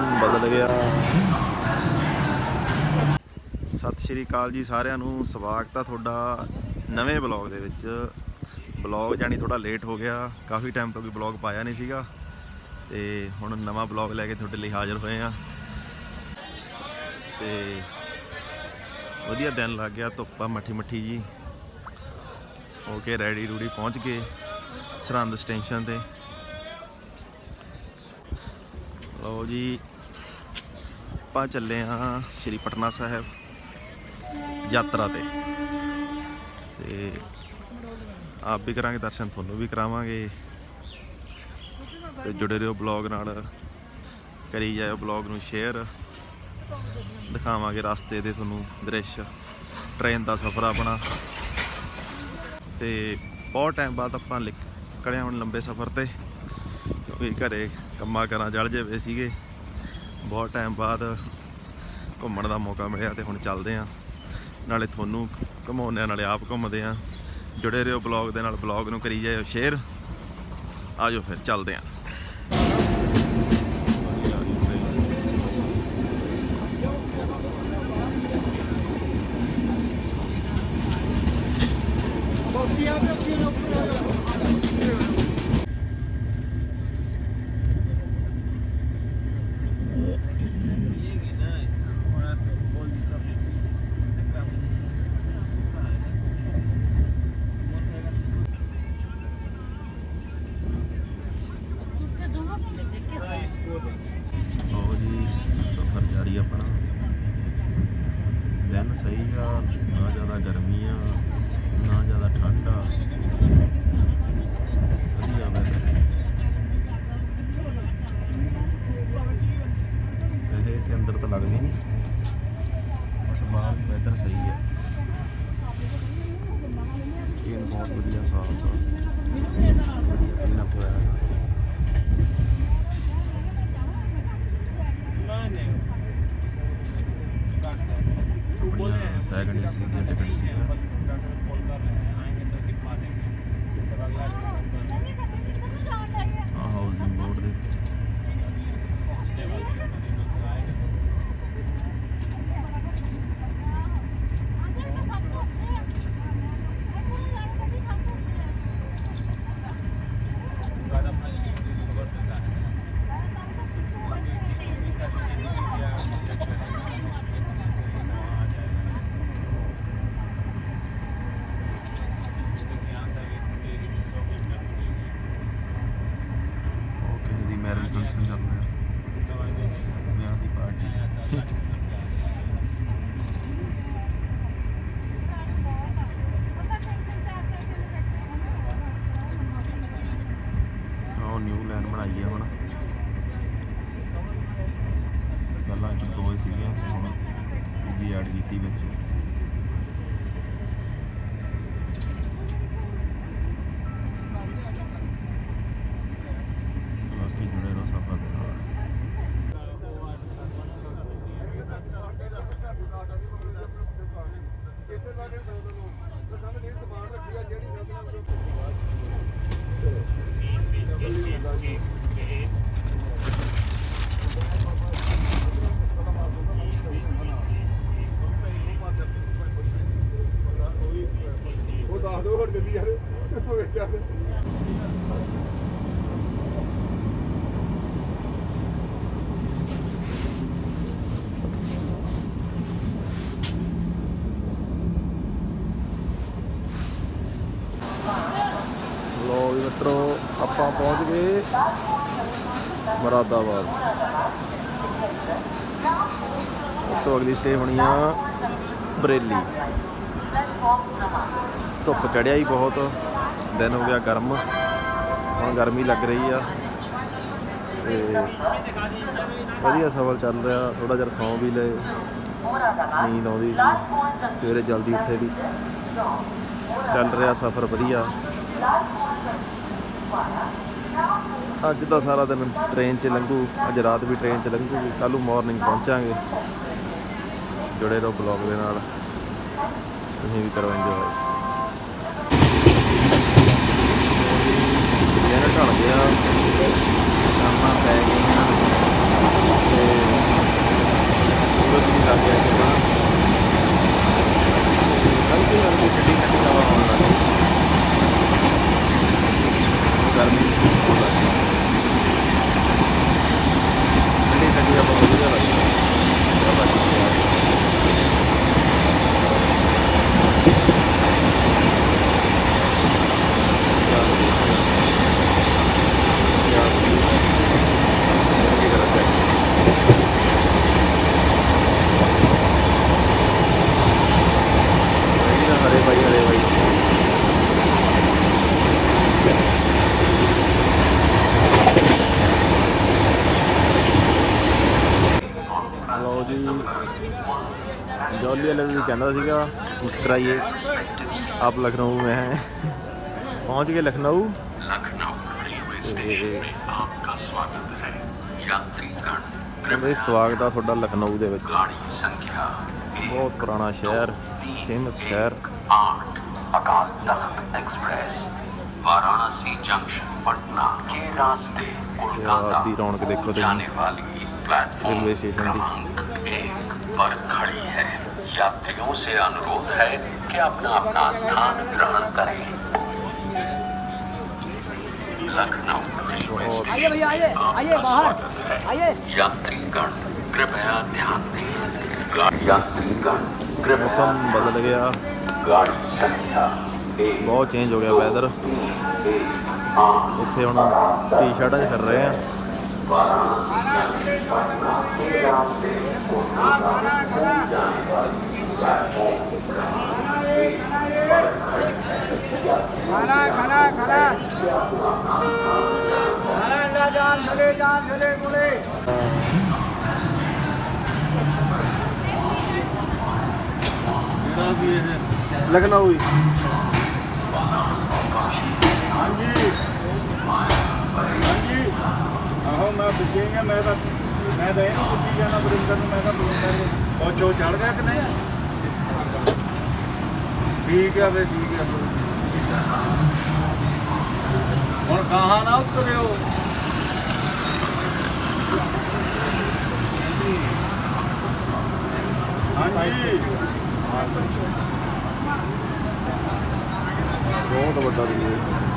ਮੌਸਮ ਬਦਲ ਗਿਆ। ਸਤਿ ਸ਼੍ਰੀ ਅਕਾਲ ਜੀ ਸਾਰਿਆਂ ਨੂੰ, ਸਵਾਗਤ ਆ ਤੁਹਾਡਾ ਨਵੇਂ ਬਲੌਗ ਦੇ ਵਿੱਚ। ਬਲੌਗ ਜਾਨੀ ਥੋੜਾ ਲੇਟ ਹੋ ਗਿਆ, ਕਾਫੀ ਟਾਈਮ ਤੋਂ ਕੋਈ ਬਲੌਗ ਪਾਇਆ ਨਹੀਂ ਸੀਗਾ। ਤੇ ਹੁਣ ਨਵਾਂ ਬਲੌਗ ਲੈ ਕੇ ਤੁਹਾਡੇ ਲਈ ਹਾਜ਼ਰ ਹੋਏ ਆ। ਤੇ ਵਧੀਆ ਦਿਨ ਲੱਗ ਗਿਆ, ਧੁੱਪਾ ਮੱਠੀ ਮੱਠੀ ਜੀ। ਹੋ ਕੇ ਰੈਡੀ ਰੂੜੀ ਪਹੁੰਚ ਗਏ ਸਰਹੰਦ ਸਟੇਸ਼ਨ ਤੇ। ਲਓ ਜੀ ਆਪਾਂ ਚੱਲੇ ਹਾਂ ਸ਼੍ਰੀ ਪਟਨਾ ਸਾਹਿਬ ਯਾਤਰਾ ਤੇ। ਤੇ ਆਪ ਵੀ ਕਰਾਂਗੇ ਦਰਸ਼ਨ, ਤੁਹਾਨੂੰ ਵੀ ਕਰਾਵਾਂਗੇ। ਤੇ ਜੁੜੇ ਰਹੋ ਬਲੌਗ ਨਾਲ, ਕਰੀ ਜਾਇਓ ਬਲੌਗ ਨੂੰ ਸ਼ੇਅਰ। ਦਿਖਾਵਾਂਗੇ ਰਸਤੇ ਦੇ ਤੁਹਾਨੂੰ ਦ੍ਰਿਸ਼, ਟ੍ਰੇਨ ਦਾ ਸਫ਼ਰ ਆਪਣਾ। ਤੇ ਬਹੁਤ ਟਾਈਮ ਬਾਅਦ ਆਪਾਂ ਨਿਕਲੇ ਹੁਣ ਲੰਬੇ ਸਫ਼ਰ ਤੇ। ਕਿਉਂਕਿ ਘਰੇ ਕੰਮਾਂ ਕਰਾਂ ਜਲ ਜੇ ਸੀਗੇ। ਬਹੁਤ ਟਾਈਮ ਬਾਅਦ ਘੁੰਮਣ ਦਾ ਮੌਕਾ ਮਿਲਿਆ ਤੇ ਹੁਣ ਚੱਲਦੇ ਆਂ ਨਾਲੇ ਤੁਹਾਨੂੰ ਘੁਮਾਉਂਦੇ ਆ ਨਾਲੇ ਆਪ ਘੁੰਮਦੇ ਆ ਜੁੜੇ ਰਹੋ ਬਲੌਗ ਦੇ ਨਾਲ ਬਲੌਗ ਨੂੰ ਕਰੀ ਜਾਇਓ ਸ਼ੇਅਰ ਆਜੋ ਫਿਰ ਚੱਲਦੇ ਆਂ ਲਓ ਜੀ ਸਫ਼ਰ ਜਾਰੀ ਆਪਣਾ ਦਿਨ ਸਹੀ ਆ, ਨਾ ਜ਼ਿਆਦਾ ਗਰਮੀ ਆ, ਨਾ ਜ਼ਿਆਦਾ ਠੰਡ ਆ। ਵਧੀਆ ਵੈਦਰ ਇਹ ਤੇ ਅੰਦਰ ਤਾਂ ਲੱਗਦੀ ਨਹੀਂ ਬਟ ਬਾਹਰ ਵੈਦਰ ਸਹੀ ਹੈ ਇਹ ਬਹੁਤ ਵਧੀਆ ਸਾਫ਼ ਆ। ਵਧੀਆ ਕਲੀਨ ਅਪ ਸੈਕਿੰਡ ਏਸੀ ਦੀਆਂ ਟਿਕਟ ਸੀ ਆ ਹਾਊਸਿੰਗ ਬੋਰਡ ਦੇ ਉਹ ਕਿਸੇ ਦੀ ਮੈਰਿਜ ਫੰਕਸ਼ਨ ਚੱਲ ਰਿਹਾ ਵਿਆਹ ਦੀ ਪਾਰਟੀ ਉਹ ਨਿਊ ਲੈਂਡ ਬਣਾਈ ਹੈ ਹੁਣ। ਪਹਿਲਾਂ ਇੱਕ ਦੋ ਹੀ ਸੀਗੀਆਂ, ਹੁਣ ਤੀਜੀ ਐਡ ਕੀਤੀ ਵਿੱਚ ਬਾਕੀ ਜੁੜੇ ਰਹੋ ਸਫਰ ਦੇ ਨਾਲ ਉਹ ਦੱਸ ਦੋ ਹੋਰ ਜਲਦੀ ਯਾਰ ਉਹ ਵੇਖਿਆ ਤੇ ਲੋ ਵੀ ਮਿੱਤਰੋ ਆਪਾਂ ਮਰਾਦਾਬਾਦ। ਉਸ ਤੋਂ ਅਗਲੀ ਸਟੇ ਹੋਣੀ ਆ ਬਰੇਲੀ। ਧੁੱਪ ਚੜਿਆ ਹੀ ਬਹੁਤ। ਦਿਨ ਹੋ ਗਿਆ ਗਰਮ। ਹੁਣ ਗਰਮੀ ਲੱਗ ਰਹੀ ਆ। ਤੇ ਵਧੀਆ ਸਫ਼ਰ ਚੱਲ ਰਿਹਾ। ਥੋੜਾ ਜਿਹਾ ਸੌਂ ਵੀ ਲਏ। ਨੀਂਦ ਆਉਂਦੀ ਸੀ। ਸਵੇਰੇ ਜਲਦੀ ਉੱਠੇ ਵੀ। ਚੱਲ ਰਿਹਾ ਸਫ਼ਰ ਵਧੀਆ। ਅੱਜ ਦਾ ਸਾਰਾ ਦਿਨ ਟ੍ਰੇਨ 'ਚ ਲੰਘੂ, ਅੱਜ ਰਾਤ ਵੀ ਟ੍ਰੇਨ 'ਚ ਲੰਘੂਗੀ, ਕੱਲ੍ਹ ਨੂੰ ਮਾਰਨਿੰਗ ਪਹੁੰਚਾਂਗੇ। ਜੁੜੇ ਰਹੋ ਬਲੌਗ ਦੇ ਨਾਲ। ਤੁਸੀਂ ਵੀ ਕਰੋ ਇੰਜੋਏ ਦਿਨ ਢਲ ਗਿਆ। ਸ਼ਾਮਾਂ ਪੈ ਗਈਆਂ ਤੇ ਹਰੇ ਭਾਈ ਹਰੇ ਭਾਈ ਲਓ ਜੀ ਜੋਲੀ ਵਾਲੇ ਵੀ ਕਹਿੰਦਾ ਸੀਗਾ ਮੁਸਕਰਾਈਏ ਆਪ ਲਖਨਊ में हैं पहुंच गए लखनऊ लखनऊ रेलवे ਤੇ स्टेशन में आपका स्वागत है यात्रीगण ਕਹਿੰਦੇ ਸਵਾਗਤ ਆ ਤੁਹਾਡਾ ਲਖਨਊ ਦੇ ਵਿੱਚ गाड़ी संख्या ਬਹੁਤ ਪੁਰਾਣਾ ਸ਼ਹਿਰ ਫੇਮਸ ਸ਼ਹਿਰ आठ अकाल तख्त एक्सप्रेस वाराणसी जंक्शन पटना के रास्ते कोलकाता दी रौनक देखो को तुम। जाने वाली प्लेटफॉर्म रेलवे स्टेशन की। क्रमांक एक पर खड़ी है यात्रियों से अनुरोध है कि अपना अपना स्थान ग्रहण करें लखनऊ रेलवे बहुत- स्टेशन आइए भैया आइए में आइए आपका बाहर स्वागत है। आइए यात्रीगण कृपया ध्यान दें गा- यात्रीगण कृपया ਮੌਸਮ ਬਦਲ ਗਿਆ गाड़ी संख्या एक ਬਹੁਤ ਚੇਂਜ ਹੋ ਗਿਆ ਵੈਦਰ एक आठ ਇੱਥੇ ਹੁਣ ਟੀ-ਸ਼ਰਟਾਂ 'ਚ ਫਿਰ ਰਹੇ ਆ ਲਾਲ ਛੋਲੇ ਕੋਲੇ ਲਖਨਊ ਹਾਂਜੀ। ਹਾਂਜੀ। ਆਹੋ, ਮੈਂ ਪੁੱਛੇਗਾ ਮੈਂ ਤਾਂ ਮੈਂ ਤਾਂ ਇਹਨੂੰ ਪੁੱਛੀ ਜਾਣਾ ਬਰਿੰਦਰ ਨੂੰ ਮੈਂ ਤਾਂ ਬਰਿੰਦਰ ਨੂੰ, ਉਹ ਚੋ ਚੜ ਗਿਆ ਕਿ ਨਹੀਂ? ਠੀਕ ਆ ਵੇ ਠੀਕ ਆ। ਹੁਣ ਕਹਾਂ ਨਾ ਉਤਰਿਓ? ਬਹੁਤ ਵੱਡਾ ਵੀ